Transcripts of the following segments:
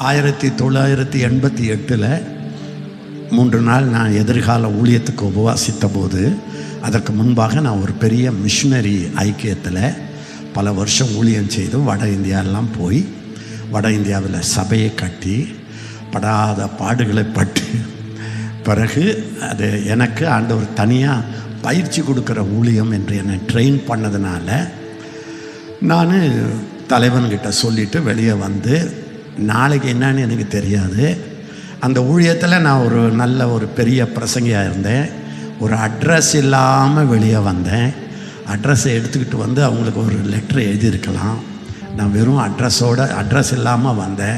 ஆயிரத்தி தொள்ளாயிரத்தி எண்பத்தி எட்டில் மூன்று நாள் நான் எதிர்கால ஊழியத்துக்கு உபவாசித்த போது அதற்கு முன்பாக நான் ஒரு பெரிய மிஷினரி ஐக்கியத்தில் பல வருஷம் ஊழியம் செய்து வட இந்தியாவெல்லாம் போய் வட இந்தியாவில் சபையை கட்டி படாத பாடுகளை பட்டு பிறகு அது எனக்கு ஆண்டவர் தனியாக பயிற்சி கொடுக்குற ஊழியம் என்று என்னை ட்ரெயின் பண்ணதுனால நான் தலைவன்கிட்ட சொல்லிவிட்டு வெளியே வந்து நாளைக்கு என்னன்னு எனக்கு தெரியாது. அந்த ஊழியத்தில் நான் ஒரு நல்ல ஒரு பெரிய பிரசங்கியாக இருந்தேன். ஒரு அட்ரஸ் இல்லாமல் வெளியே வந்தேன். அட்ரஸை எடுத்துக்கிட்டு வந்து அவங்களுக்கு ஒரு லெட்டர் எழுதியிருக்கலாம். நான் வெறும் அட்ரஸோட அட்ரஸ் இல்லாமல் வந்தேன்.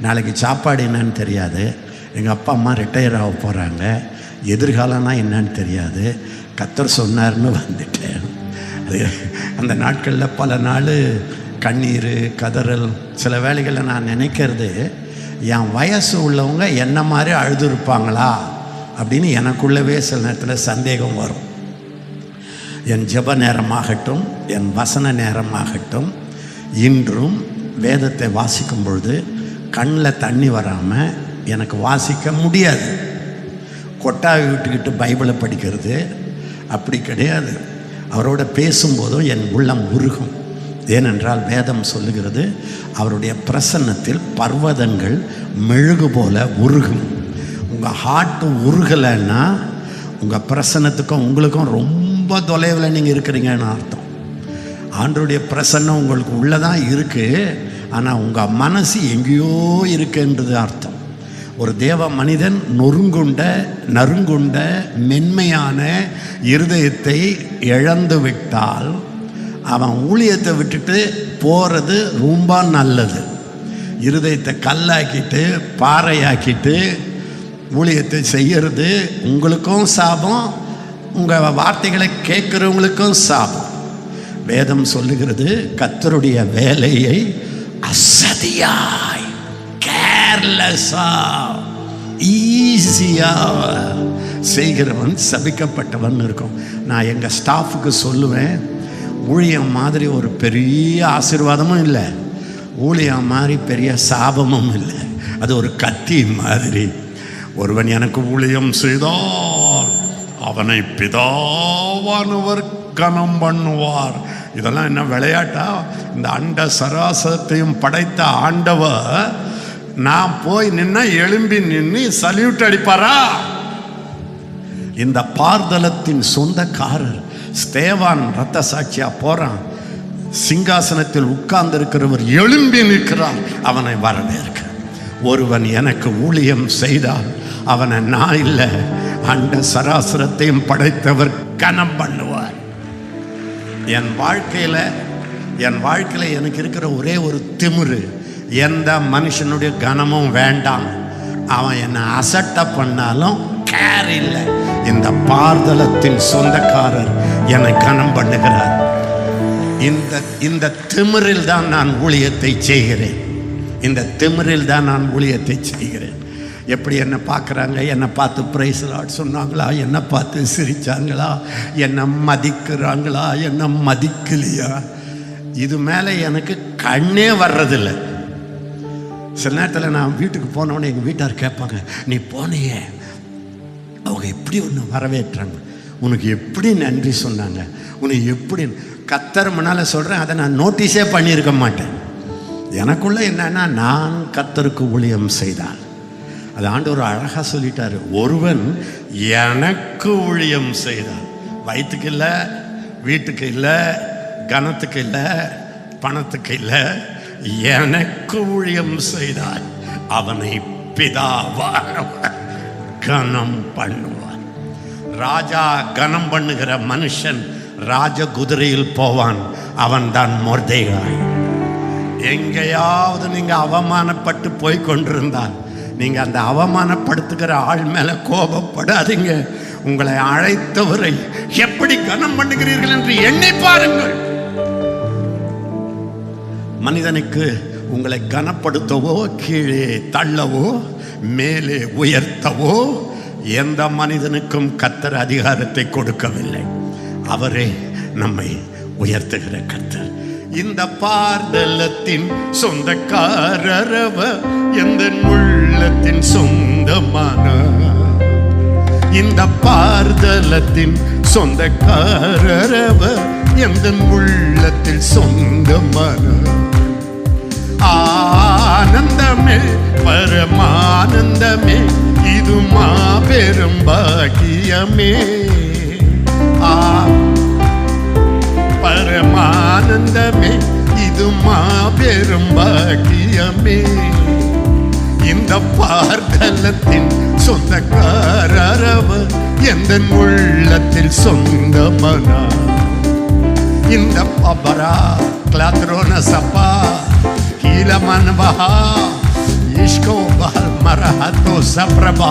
நாளைக்கு சாப்பாடு என்னன்னு தெரியாது. எங்கள் அப்பா அம்மா ரிட்டையர் ஆக போகிறாங்க எதிர்காலம்னா என்னன்னு தெரியாது. கத்தர் சொன்னார்னு வந்துட்டேன். அது அந்த நாட்களில் பல நாள் கண்ணீர் கதறல் சில வேலைகளை நான் நினைக்கிறது என் வயசு உள்ளவங்க என்ன மாதிரி அழுதுருப்பாங்களா? அப்படின்னு எனக்குள்ளவே சில நேரத்தில் சந்தேகம் வரும். என் ஜெப நேரமாகட்டும் என் வசன நேரமாகட்டும் இன்றும் வேதத்தை வாசிக்கும் பொழுது கண்ணில் தண்ணி வராமல் எனக்கு வாசிக்க முடியாது. கொட்டாவி விட்டுக்கிட்டு பைபிளை படிக்கிறது அப்படி கிடையாது. அவரோட பேசும்போதும் என் உள்ளம் உருகும். ஏனென்றால் வேதம் சொல்லுகிறது அவருடைய பிரசன்னத்தில் பர்வதங்கள் மெழுகு போல உருகும். உங்கள் ஹார்ட்டு உருகலைன்னா உங்கள் பிரசன்னத்துக்கும் உங்களுக்கும் ரொம்ப தொலைவில் நீங்கள் இருக்கிறீங்கன்னு அர்த்தம். ஆண்டருடைய பிரசன்னம் உங்களுக்கு உள்ளதான் இருக்குது ஆனால் உங்கள் மனசு எங்கேயோ இருக்குன்றது அர்த்தம். ஒரு தேவ மனிதன் நொறுங்குண்ட நறுங்குண்ட மென்மையான இருதயத்தை இழந்து விட்டால் அவன் ஊழியத்தை விட்டுட்டு போகிறது ரொம்ப நல்லது. இருதயத்தை கல்லாக்கிட்டு பாறையாக்கிட்டு ஊழியத்தை செய்கிறது உங்களுக்கும் சாபம் உங்கள் வார்த்தைகளை கேட்குறவங்களுக்கும் சாபம். வேதம் சொல்லுகிறது கத்தருடைய வேலையை அசதியாய் கேர்லெஸ்ஸா ஈஸியாக செய்கிறவன் சபிக்கப்பட்டவன் இருக்கும். நான் எங்கள் ஸ்டாஃபுக்கு சொல்லுவேன் ஊழியம் மாதிரி ஒரு பெரிய ஆசீர்வாதமும் இல்லை. ஊழியம் மாதிரி பெரிய சாபமும் இல்லை. அது ஒரு கத்தி மாதிரி. ஒருவன் எனக்கு ஊழியம் செய்தால் அவனை பிதாவானவர் கனம் பண்ணுவார். இதெல்லாம் என்ன விளையாட்டா? இந்த அண்ட சராசத்தையும் படைத்த ஆண்டவர் நான் போய் நின்னா எழும்பி நின்று சல்யூட் அடிப்பாரா? இந்த பார்தலத்தின் சொந்தக்காரர் ஸ்தேவான் ரத்த சாட்சியா போறான். சிங்காசனத்தில் உட்கார்ந்து இருக்கிறவர் எழும்பி நிற்கிறார் அவனை வரவேற்க. ஒருவன் எனக்கு ஊழியம் செய்தால் அவனை நான் இல்லை. அண்ட சராசரத்தையும் படைத்தவர் கனம் பண்ணுவார். என் வாழ்க்கையில் என் வாழ்க்கையில் எனக்கு இருக்கிற ஒரே ஒரு திமிரு எந்த மனுஷனுடைய கனமும் வேண்டாம். அவன் என்னை அசட்ட பண்ணாலும் கேர் இல்லை. இந்த பார்தலத்தின் சொந்தக்காரர் என்னை கனம் பண்ணுகிறார். இந்த இந்த திமிரில் தான் நான் ஊழியத்தை செய்கிறேன். இந்த திமிரில் தான் நான் ஊழியத்தை செய்கிறேன். எப்படி என்னை பார்க்குறாங்க? என்னை பார்த்து பிரைஸ் லாட் சொன்னாங்களா? என்னை பார்த்து சிரிச்சாங்களா? என்னை மதிக்கிறாங்களா? என்னை மதிக்கலையா? இது மேலே எனக்கு கண்ணே வர்றதில்லை. சில நேரத்தில் நான் வீட்டுக்கு போனோடனே எங்கள் வீட்டார் கேட்பாங்க நீ போனையே. அவங்க எப்படி ஒன்று வரவேற்றாங்க? உனக்கு எப்படி நன்றி சொன்னாங்க? உனக்கு எப்படி கத்தர் முன்னால் சொல்கிறேன் அதை நான் நோட்டீஸே பண்ணியிருக்க மாட்டேன். எனக்குள்ள என்னன்னா நான் கத்தருக்கு ஊழியம் செய்தால் அது ஆண்டவர் அழகாக சொல்லிட்டாரு ஒருவன் எனக்கு ஊழியம் செய்தால் வயிற்றுக்கு இல்லை வீட்டுக்கு இல்லை கனத்துக்கு இல்லை பணத்துக்கு இல்லை எனக்கு ஊழியம் செய்தார் அவனை பிதாவாக கனம் பண்ணுவார் ராஜா கனம் பண்ணுகிற மனுஷன் ராஜ குதிரையில் போவான். அவன் தான் மொர்தேகாய். எங்கேயாவது நீங்கள் அவமானப்பட்டு போய் கொண்டிருந்தால் நீங்கள் அந்த அவமானப்படுத்துகிற ஆள் மேலே கோபப்படாதீங்க. உங்களை அழைத்தவரை எப்படி கனம் பண்ணுகிறீர்கள் என்று எண்ணி பாருங்கள். மனிதனுக்கு உங்களை கனப்படுத்தவோ கீழே தள்ளவோ மேலே உயர்த்தவோ எந்த மனிதனுக்கும் கத்தர் அதிகாரத்தை கொடுக்கவில்லை. அவரே நம்மை உயர்த்துகிற கத்தர் இந்த பார்தலத்தின் சொந்தக்காரரவ எந்த உள்ளத்தின் சொந்தமான? இந்த பார்தலத்தின் சொந்தக்காரரவ எந்த உள்ளத்தில் சொந்தமான? பரமானந்தமே இது மாபெரும் பாக்கியமே. ஆ பரமானந்தமே இது மாபெரும் பாக்கியமே. இந்த பார்த்தலத்தின் சொந்தக்காரரவர் எந்த உள்ளத்தில் சொந்தமனா? இந்த பபரா கிளாத்ரோன சப்பா ஹீலமன்வஹா இஷ்கோ பஹல் மரஹத்தோ சப்ரபா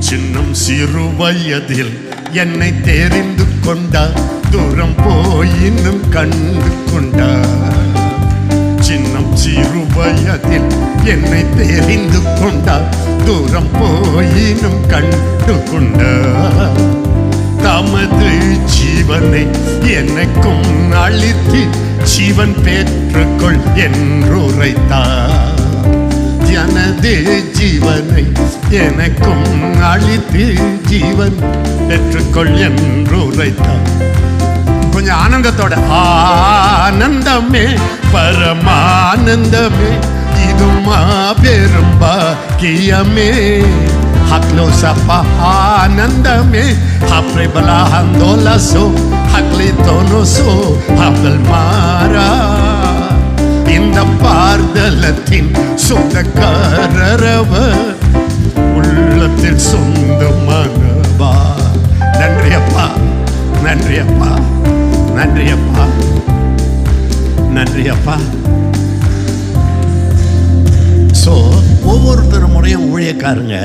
சின்னம் சிறு வயதில் என்னை தெரிந்து கொண்டார் தூரம் போய் இன்னும் கண்டு கொண்டார் சின்னம் சிறு வயதில் என்னை தெரிந்து கொண்டார் தூரம் போய் இன்னும் கண்டு கொண்டார் தமது ஜீவனை எனக்கும் அளித்து ஜீவன் பெற்றுக்கொள் என்றுரைத்தார். எனது ஜீவனை எனக்கும் அளித்து ஜீவன் பெற்றுக்கொள் என்று உரைத்தார் கொஞ்சம் ஆனந்தத்தோட ஆனந்தமே பரமானந்தமே இதுமா பெரும் பாக்கியமே ஹக்லோ சப்பா ஆனந்தமே ஹப்ரே பலா ஹந்தோலசோ ஹக்லி தோனோசோ ஹப்தல் மாறா இந்த பார்தலத்தின் சொந்தக்காரரவர் உள்ளத்தில் சொந்தமானவா நன்றி அப்பா நன்றி அப்பா நன்றி அப்பா நன்றி அப்பா ஸோ ஒவ்வொருத்தர் முறையும் ஊழியக்காரங்க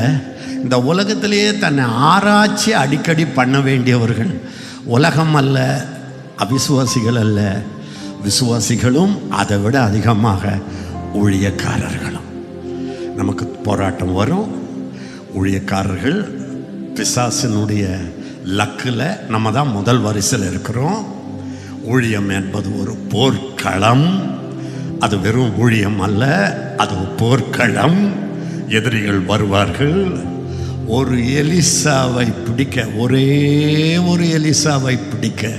இந்த உலகத்திலேயே தன்னை ஆராய்ச்சி அடிக்கடி பண்ண வேண்டியவர்கள் உலகம் அல்ல அவிசுவாசிகள் அல்ல. விசுவாசிகளும் அதை விட அதிகமாக ஊழியக்காரர்களும். நமக்கு போராட்டம் வரும். ஊழியக்காரர்கள் பிசாசினுடைய லக்கில் நம்ம தான் முதல் வரிசையில் இருக்கிறோம். ஊழியம் என்பது ஒரு போர்க்களம். அது வெறும் ஊழியம் அல்ல அது போர்க்களம். எதிரிகள் வருவார்கள். ஒரு எலிசாவை பிடிக்க ஒரே ஒரு எலிசாவை பிடிக்க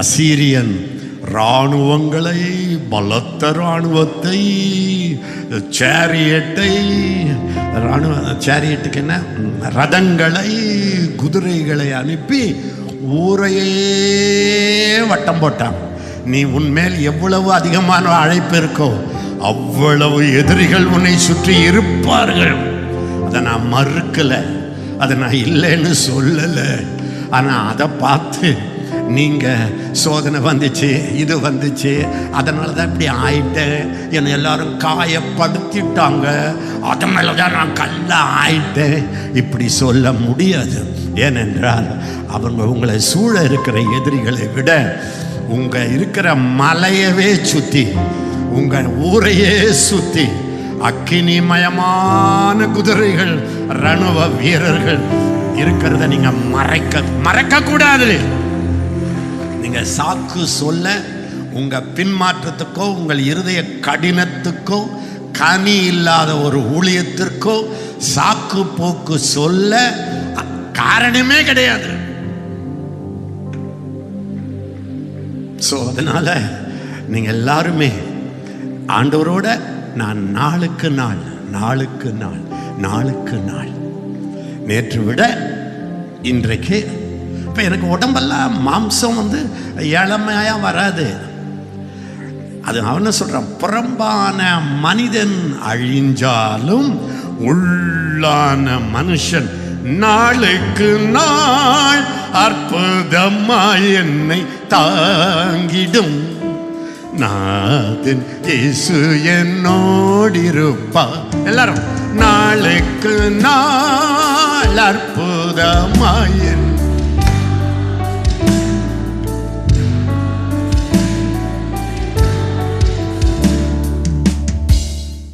அசீரியன் இராணுவங்களை பலத்த இராணுவத்தை சேரியட்டை இராணுவ சேரியட்டுக்கு என்ன? ரதங்களை குதிரைகளை அனுப்பி ஊரையே வட்டம் போட்டான். நீ உன்மேல் எவ்வளவு அதிகமான அழைப்பு இருக்கோ அவ்வளவு எதிரிகள் உன்னை சுற்றி இருப்பார்கள். அதை நான் மறுக்கலை. அதை நான் இல்லைன்னு சொல்லலை. ஆனால் அதை பார்த்து நீங்கள் சோதனை வந்துச்சு இது வந்துச்சு அதனால தான் இப்படி ஆயிட்டேன். என்னை எல்லாரும் காயப்படுத்திட்டாங்க. அது மேலே தான் நான் கல்ல ஆயிட்டேன். இப்படி சொல்ல முடியாது. ஏனென்றால் அவங்க உங்களை சூழ இருக்கிற எதிரிகளை விட உங்கள் இருக்கிற மலையவே சுற்றி உங்கள் ஊரையே சுற்றி அக்கினிமயமான குதிரைகள் ரணவ வீரர்கள் இருக்கிறத நீங்க மறைக்க மறைக்க கூடாது நீங்க சாக்கு சொல்ல உங்க பின்மாற்றத்துக்கோ உங்கள் இருதய கடினத்துக்கோ கனி இல்லாத ஒரு ஊழியத்திற்கோ சாக்கு போக்கு சொல்ல காரணமே கிடையாது. ஸோ அதனால நீங்க எல்லாருமே ஆண்டவரோட நான் நாளுக்கு நாள் நாளுக்கு நாள் நாளுக்கு நாள். நேற்று விட இன்றைக்கு இப்போ எனக்கு உடம்பெல்லாம் மாம்சம் வந்து இளமையாக வராது. அது அவன சொல்கிறான் புறம்பான மனிதன் அழிஞ்சாலும் உள்ளான மனுஷன் நாளுக்கு நாள் அற்புதமாய் என்னை தாங்கிடும். நாதன் இயேசு என்னோடிருப்பா எல்லாரும் நாளுக்கு நாள் அற்புதமாயின்